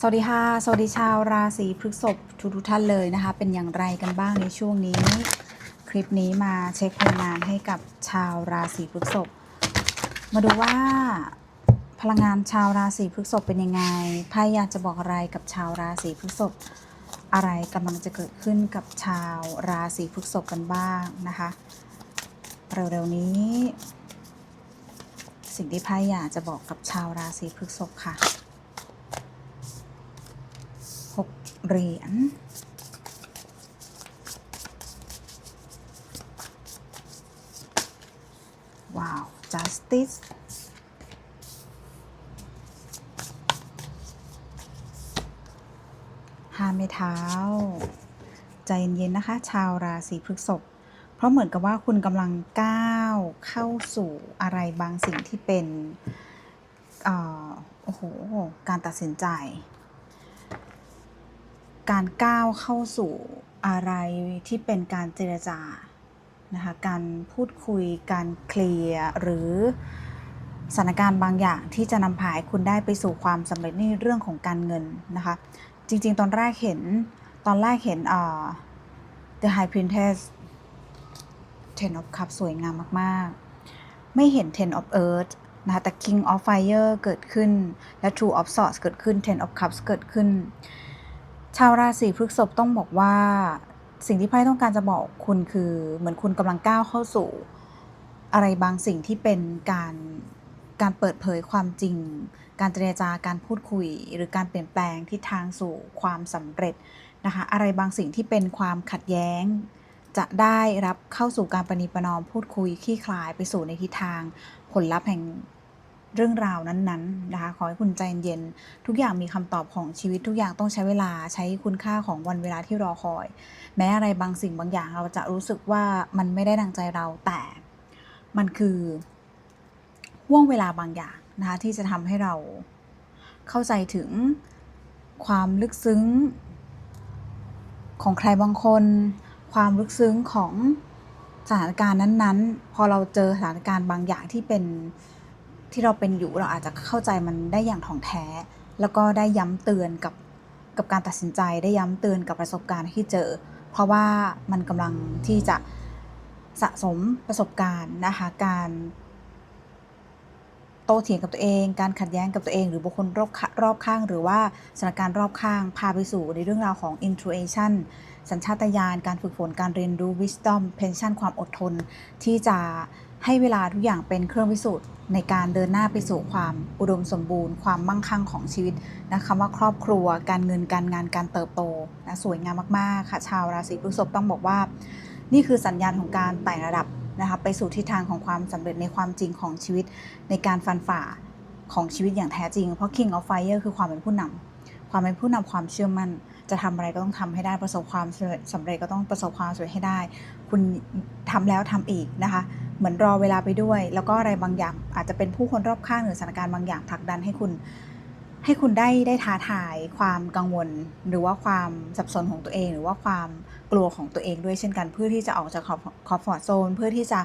สวัสดีค่ะ สวัสดีชาวราศีพฤษภทุกทุกท่านเลยนะคะ เป็นอย่างไรกันบ้างในช่วงนี้ คลิปนี้มาเช็คพลังงานให้กับชาวราศีพฤษภมาดูว่า พลังงานชาวราศีพฤษภเป็นยังไงไพ่อยากจะบอกอะไรกับชาวราศีพฤษภอะไรกำลังจะเกิดขึ้นกับชาวราศีพฤษภกันบ้างนะคะ เร็วๆนี้ สิ่งที่ไพ่อยากจะบอกกับชาวราศีพฤษภค่ะ หก เหรียญว้าว justice ห้าไม้เท้า ใจเย็นๆนะคะ ชาวราศีพฤษภเพราะเหมือนกับว่าคุณกำลังก้าวเข้าสู่อะไรบางสิ่งที่เป็น เอ่อ โอ้โห การตัดสินใจ การก้าวเข้าสู่อะไรที่เป็นการเจรจานะคะการพูดคุยการเคลียร์หรือสถานการณ์บางอย่างที่จะนำพาคุณได้ไปสู่ความสำเร็จในเรื่องของการเงินนะคะ จริงๆ ตอนแรกเห็นตอนแรกเห็นเอ่อ The High Princess Ten of Cups สวยงามมากๆ ไม่เห็น Ten of Earth นะคะแต่ King of Fire เกิดขึ้นและ Two of Swords เกิดขึ้น Ten of Cups เกิดขึ้น ชาวราศีพฤษภต้องบอกว่า สิ่งที่ไพ่ต้องการจะบอกคุณคือ เหมือนคุณกำลังก้าวเข้าสู่ อะไรบางสิ่งที่เป็นการการเปิดเผยความจริง การเจรจาการพูดคุย หรือการเปลี่ยนแปลงทิศทางสู่ความสำเร็จนะคะอะไรบางสิ่งที่เป็นความขัดแย้ง จะได้รับเข้าสู่การประนีประนอมพูดคุยคลี่คลายไปสู่ในทิศทางผลลัพธ์แห่ง เรื่องราวนั้นๆนะคะขอให้คุณใจเย็น ทุกอย่างมีคำตอบของชีวิตทุกอย่างต้องใช้เวลาใช้คุณค่าของวันเวลาที่รอคอย แม้อะไรบางสิ่งบางอย่างเราจะรู้สึกว่ามันไม่ได้ดังใจเราแต่มันคือห่วงเวลาบางอย่างนะคะที่จะทำให้เราเข้าใจถึงความลึกซึ้ง ของใครบางคน ความลึกซึ้งของสถานการณ์นั้นๆ พอเราเจอสถานการณ์บางอย่างที่เป็น ที่เราเป็นอยู่เราอาจจะเข้าใจมันได้อย่างถ่องแท้ แล้วก็ได้ย้ำเตือนกับกับการตัดสินใจได้ย้ำเตือนกับประสบการณ์ที่เจอ เพราะว่ามันกำลังที่จะสะสมประสบการณ์นะคะการโต้เถียงกับตัวเอง การขัดแย้งกับตัวเอง หรือบุคคลรอบรอบข้าง หรือว่าสถานการณ์รอบข้าง พาไปสู่ในเรื่องราวของ intuition สัญชาตญาณการฝึกฝนการเรียนรู้ wisdom pension ความอดทน ที่จะให้เวลาทุกอย่างเป็นเครื่องพิสูจน์ในการเดินหน้าไปสู่ความอุดมสมบูรณ์ ความมั่งคั่งของชีวิตนะคะว่าครอบครัว การเงินการงานการเติบโตนะสวยงามมากๆค่ะ ชาวราศีพฤษภต้องบอกว่า นี่คือสัญญาณของการไต่ระดับนะคะไปสู่ทิศทางของความสำเร็จในความจริงของชีวิตในการฟันฝ่าของชีวิตอย่างแท้จริง เพราะ King of Fire คือความเป็นผู้นำ ความเป็นผู้นำความเชื่อมั่น จะทำอะไรก็ต้องทำให้ได้ประสบความสำเร็จสำเร็จก็ต้องประสบความสำเร็จให้ได้ คุณทำแล้วทำอีกนะคะ เหมือนรอเวลาไปด้วย แล้วก็อะไรบางอย่างอาจจะเป็นผู้คนรอบข้างหรือสถานการณ์บางอย่างผลักดันให้คุณให้คุณได้ได้ท้าทายความกังวล หรือว่าความสับสนของตัวเอง หรือว่าความกลัวของตัวเองด้วยเช่นกัน เพื่อที่จะออกจากคอฟอร์ทโซนเพื่อที่จะ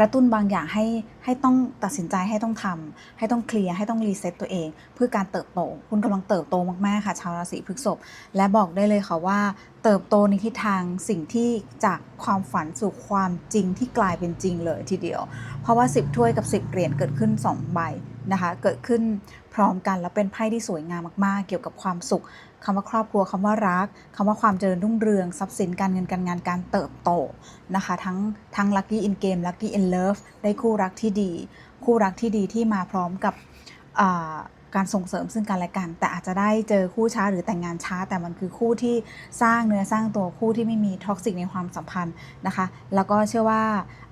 กระตุ้นบางอย่างให้ให้ต้องตัดสินใจให้ต้องทำให้ต้องเคลียร์ให้ต้องรีเซ็ตตัวเอง เพื่อการเติบโต คุณกำลังเติบโตมากๆค่ะชาวราศีพฤษภและบอกได้เลยค่ะว่า เติบโตในทิศทางสิ่งที่จากความฝันสู่ความจริงที่กลายเป็นจริงเลยทีเดียว เพราะว่า 10 ถ้วยกับ 10เหรียญเกิดขึ้น2ใบ นะคะเกิดขึ้นพร้อมกันแล้วเป็นไพ่ที่สวยงามมากๆ เกี่ยวกับความสุขคำว่าครอบครัวคำว่ารักคำว่าความเจริญรุ่งเรืองทรัพย์สินการเงินการงานการเติบโตนะคะทั้งทั้ง lucky in game lucky in love ได้คู่รักที่ดี คู่รักที่ดีที่มาพร้อมกับอ่า การส่งเสริมซึ่งกันและกัน แต่อาจจะได้เจอคู่ช้าหรือแต่งงานช้า แต่มันคือคู่ที่สร้างเนื้อสร้างตัวคู่ที่ไม่มีท็อกซิกในความสัมพันธ์นะคะ แล้วก็เชื่อว่า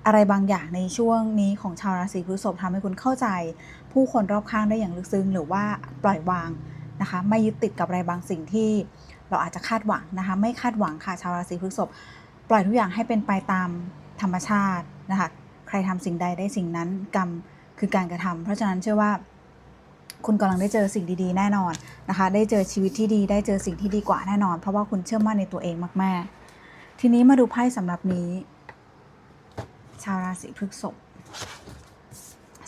อะไรบางอย่างในช่วงนี้ของชาวราศีพฤษภทำให้คุณเข้าใจ ผู้คนรอบข้างได้อย่างลึกซึ้งหรือว่าปล่อยวางนะคะ ไม่ยึดติดกับอะไรบางสิ่งที่เราอาจจะคาดหวังนะคะ ไม่คาดหวังค่ะชาวราศีพฤษภปล่อยทุกอย่างให้เป็นไปตามธรรมชาตินะคะ ใครทำสิ่งใดได้สิ่งนั้นกรรมคือการกระทำเพราะฉะนั้นเชื่อว่า คุณกำลังได้เจอสิ่งดีๆ แน่นอนนะคะ ได้เจอชีวิตที่ดี ได้เจอสิ่งที่ดีกว่าแน่นอน เพราะว่าคุณเชื่อมั่นในตัวเองมากๆ ทีนี้มาดูไพ่สำหรับนี้ ชาวราศีพฤษภ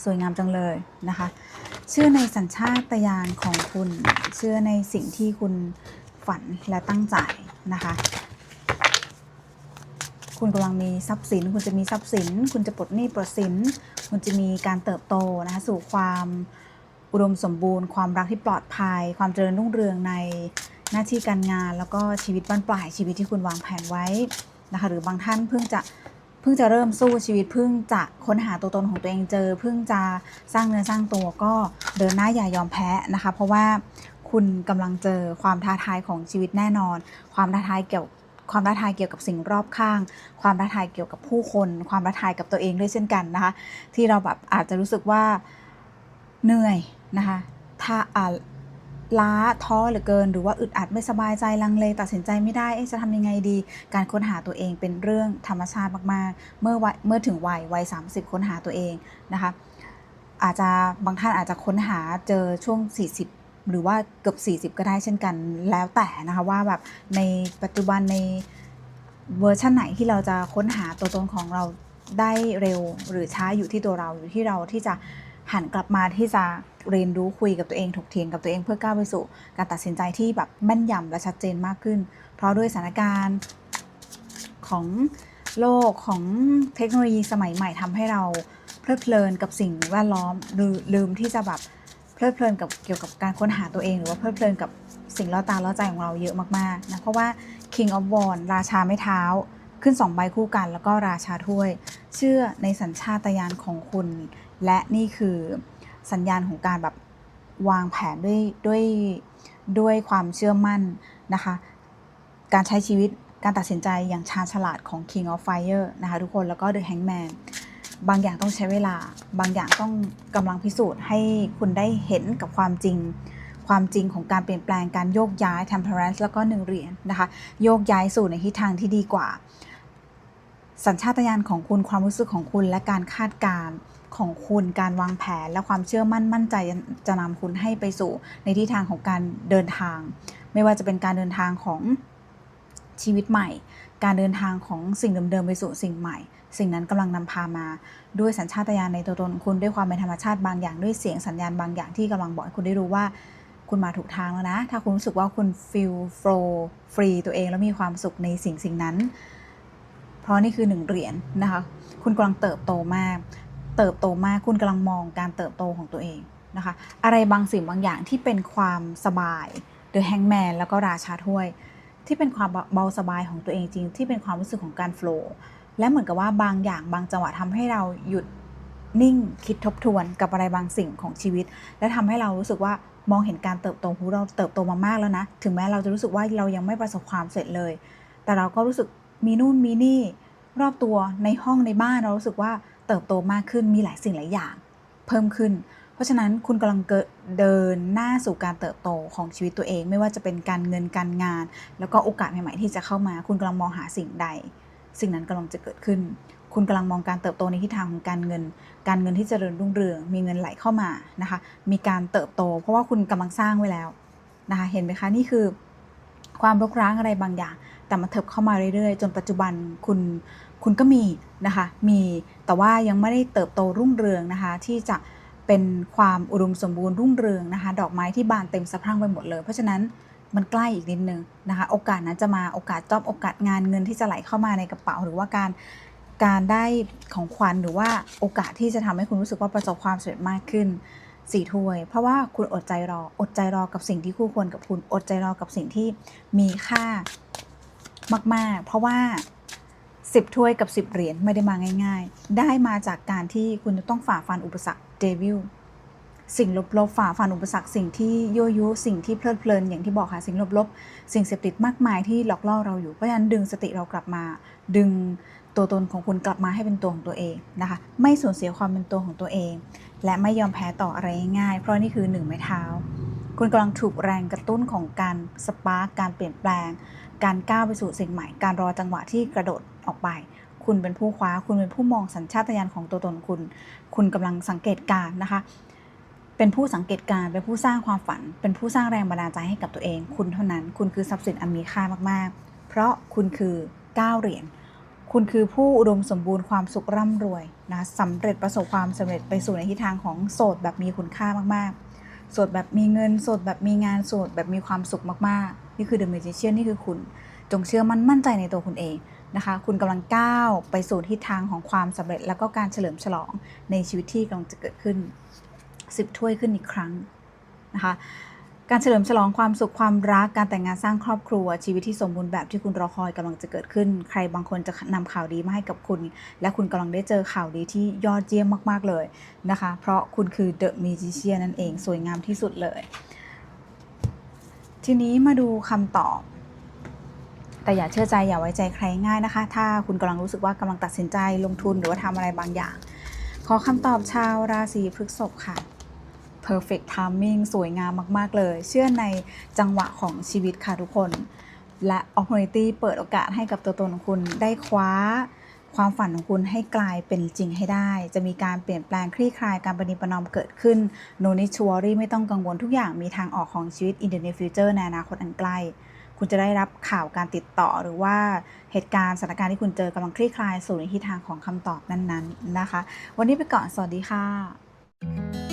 สวยงามจังเลยนะคะ เชื่อในสัญชาตญาณของคุณ เชื่อในสิ่งที่คุณฝันและตั้งใจนะคะ คุณกำลังมีทรัพย์สิน คุณจะมีทรัพย์สิน คุณจะปลดหนี้ปลดสิน คุณจะมีการเติบโตนะคะสู่ความ อุดมสมบูรณ์ ความรักที่ปลอดภัย ความเจริญรุ่งเรืองในหน้าที่การงาน แล้วก็ชีวิตบ้านปลายชีวิตที่คุณวางแผนไว้นะคะหรือบางท่านเพิ่งจะเพิ่งจะเริ่มสู้ชีวิตเพิ่งจะค้นหาตัวตนของตัวเองเจอ เพิ่งจะสร้างเนื้อสร้างตัวก็เดินหน้าอย่ายอมแพ้นะคะ เพราะว่าคุณกำลังเจอความท้าทายของชีวิตแน่นอน ความท้าทายเกี่ยวความท้าทายเกี่ยวกับสิ่งรอบข้าง ความท้าทายเกี่ยวกับผู้คน ความท้าทายกับตัวเองด้วยเช่นกันนะคะ ที่เราแบบอาจจะรู้สึกว่าเหนื่อย นะคะถ้าอ่าล้าท้อเหลือเกิน หรือว่าอึดอัดไม่สบายใจลังเลตัดสินใจไม่ได้จะทำยังไงดี การค้นหาตัวเองเป็นเรื่องธรรมชาติมากๆ เมื่อวัยเมื่อถึงวัยวัย 30 ค้นหาตัวเองนะคะอาจจะบางท่านอาจจะค้นหาเจอช่วง 40 หรือว่าเกือบ40 ก็ได้เช่นกันแล้วแต่นะคะว่าแบบในปัจจุบันในเวอร์ชันไหนที่เราจะค้นหาตัวตนของเราได้เร็วหรือช้าอยู่ที่ตัวเราอยู่ที่เราที่จะหันกลับมาที่จะ เรียนรู้คุยกับตัวเองถกเถียงกับตัวเองเพื่อก้าวไปสู่ การตัดสินใจที่แบบแม่นยำและชัดเจนมากขึ้น เพราะด้วยสถานการณ์ของโลกของเทคโนโลยีสมัยใหม่ทำให้เราเพลิดเพลินกับสิ่งแวดล้อมหรือลืมที่จะแบบเพลิดเพลินกับเกี่ยวกับการค้นหาตัวเอง หรือว่าเพลิดเพลินกับสิ่งล่อตาล่อใจของเราเยอะมากๆนะเพราะว่า King of w a n d ราชาไม่เท้าขึ้น 2 ใบคู่กัน แล้วก็ราชาถ้วย เชื่อในสัญชาตญาณของคุณ และนี่คือ สัญญาณของการแบบวางแผนด้วยด้วยด้วยความเชื่อมั่นนะคะ การใช้ชีวิตการตัดสินใจอย่างชาญฉลาดของ King of Fire นะคะทุกคนแล้วก็ The Hangman บางอย่างต้องใช้เวลา บางอย่างต้องกำลังพิสูจน์ให้คุณได้เห็นกับความจริง ความจริงของการเปลี่ยนแปลงการโยกย้าย temperance แล้วก็หนึ่งเหรียญนะคะ โยกย้ายสู่ในทิศทางที่ดีกว่า สัญชาตญาณของคุณความรู้สึกของคุณและการคาดการณ์ ของคุณการวางแผนและความเชื่อมั่นมั่นใจจะนำคุณให้ไปสู่ในทิศทางของการเดินทาง ไม่ว่าจะเป็นการเดินทางของชีวิตใหม่ การเดินทางของสิ่งเดิมๆไปสู่สิ่งใหม่ สิ่งนั้นกำลังนำพามาด้วยสัญชาตญาณในตัวตนคุณด้วยความเป็นธรรมชาติบางอย่างด้วยเสียงสัญญาณบางอย่างที่กำลังบอกคุณได้รู้ว่าคุณมาถูกทางแล้วนะ ถ้าคุณรู้สึกว่าคุณ feel flow free ตัวเองแล้วมีความสุขในสิ่งสิ่งนั้น เพราะนี่คือหนึ่งเหรียญนะคะ คุณกำลังเติบโตมาก เติบโตมากคุณกำลังมองการเติบโตของตัวเองนะคะ อะไรบางสิ่งบางอย่างที่เป็นความสบาย The Hangman แล้วก็ราชาถ้วย ที่เป็นความเบาสบายของตัวเองจริง ที่เป็นความรู้สึกของการ flow และเหมือนกับว่าบางอย่างบางจังหวะทำให้เราหยุดนิ่งคิดทบทวนกับอะไรบางสิ่งของชีวิต และทำให้เรารู้สึกว่ามองเห็นการเติบโตของเราเติบโตมามากแล้วนะ ถึงแม้เราจะรู้สึกว่าเรายังไม่ประสบความสำเร็จเลย แต่เราก็รู้สึกมีนู่นมีนี่รอบตัวในห้องในบ้านเรารู้สึกว่า เติบโตมากขึ้นมีหลายสิ่งหลายอย่าง เพิ่มขึ้น เพราะฉะนั้นคุณกำลังเดินหน้าสู่การเติบโตของชีวิตตัวเอง ไม่ว่าจะเป็นการเงินการงาน แล้วก็โอกาสใหม่ๆที่จะเข้ามา คุณกำลังมองหาสิ่งใด สิ่งนั้นกำลังจะเกิดขึ้น คุณกำลังมองการเติบโตในทิศทางของการเงิน การเงินที่จเจริญรุ่งเรือง มีเงินไหลเข้ามานะคะมีการเติบโต เพราะว่าคุณกำลังสร้างไว้แล้วนะคะเห็นไหมคะนี่คือความรกร้างอะไรบางอย่าง แต่มันเถิบเข้ามาเรื่อยๆ จนปัจจุบันคุณคุณก็มีนะคะมี แต่ว่ายังไม่ได้เติบโตรุ่งเรืองนะคะ ที่จะเป็นความอุดมสมบูรณ์รุ่งเรืองนะคะ ดอกไม้ที่บานเต็มสะพรั่งไปหมดเลย เพราะฉะนั้นมันใกล้อีกนิดนึงนะคะ โอกาสนั้นจะมาโอกาสจอบโอกาสงานเงินที่จะไหลเข้ามาในกระเป๋า หรือว่าการการได้ของขวัญหรือว่าโอกาสที่จะทำให้คุณรู้สึกว่าประสบความสำเร็จมากขึ้นสี่ถ้วย เพราะว่าคุณอดใจรออดใจรอกับสิ่งที่คู่ควรกับคุณอดใจรอกับสิ่งที่มีค่ามาก ๆ เพราะว่า 10 ถ้วยกับ 10 เหรียญไม่ได้มาง่าย ๆ ได้มาจากการที่คุณจะต้องฝ่าฟันอุปสรรคเดวิลสิ่งลบๆฝ่าฟันอุปสรรคสิ่งที่ยั่วยุสิ่งที่เพลิดเพลินอย่างที่บอกค่ะสิ่งลบๆ สิ่งเสพติดมากมายที่หลอกล่อเราอยู่เพราะฉะนั้นดึงสติเรากลับมา ดึงตัวตนของคุณกลับมาให้เป็นตัวของตัวเองนะคะ ไม่สูญเสียความเป็นตัวของตัวเอง และไม่ยอมแพ้ต่ออะไรง่ายเพราะนี่คือหนึ่งไม้เท้า คุณกำลังถูกแรงกระตุ้นของการสปาร์กการเปลี่ยนแปลง การก้าวไปสู่สิ่งใหม่ การรอจังหวะที่กระโดด ออกไป คุณเป็นผู้คว้า คุณเป็นผู้มองสัญชาตญาณของตัวตนคุณ คุณกำลังสังเกตการนะคะ เป็นผู้สังเกตการ เป็นผู้สร้างความฝัน เป็นผู้สร้างแรงบันดาลใจให้กับตัวเอง คุณเท่านั้น คุณคือทรัพย์สินอันมีค่ามากๆ เพราะคุณคือก้าเหรียญคคุณคือผู้อุดมสมบูรณ์ความสุขร่ำรวยนะสำเร็จประสบความสำเร็จไปสู่ในทิศทางของโสดแบบมีคุณค่ามากๆโสดแบบมีเงินโสดแบบมีงานโสดแบบมีความสุขมาก ๆ นี่คือ The Magician นี่คือคุณ จงเชื่อมั่นมั่นใจในตัวคุณเอง นะคะ คุณกำลังก้าวไปสู่ทิศทางของความสำเร็จ แล้วก็การเฉลิมฉลองในชีวิตที่กำลังจะเกิดขึ้นสิบถ้วยขึ้นอีกครั้งนะคะการเฉลิมฉลองความสุขความรักการแต่งงานสร้างครอบครัว ชีวิตที่สมบูรณ์แบบที่คุณรอคอยกำลังจะเกิดขึ้น ใครบางคนจะนำข่าวดีมาให้กับคุณ และคุณกำลังได้เจอข่าวดีที่ยอดเยี่ยมมาก ๆ เลยนะคะ เพราะคุณคือ The Magician นั่นเองสวยงามที่สุดเลย ทีนี้มาดูคำตอบ แต่อย่าเชื่อใจอย่าไว้ใจใครง่ายนะคะ ถ้าคุณกำลังรู้สึกว่ากำลังตัดสินใจลงทุนหรือว่าทำอะไรบางอย่าง ขอคำตอบชาวราศีพฤษภค่ะ perfect timing สวยงามมาก ๆ เลย เชื่อในจังหวะของชีวิตค่ะทุกคน และ opportunity เปิดโอกาสให้กับตัวตนของคุณได้คว้าความฝันของคุณให้กลายเป็นจริงให้ได้ จะมีการเปลี่ยนแปลงคลี่คลายการปฏิปนอมเกิดขึ้น no need to worry ไม่ต้องกังวลทุกอย่างมีทางออกของชีวิต in the near future ในอนาคตอันใกล้ คุณจะได้รับข่าวการติดต่อหรือว่าเหตุการณ์สถานการณ์ที่คุณเจอกำลังคลี่คลายสู่ในทิศทางของคำตอบนั้นๆนะคะ วันนี้ไปก่อนสวัสดีค่ะ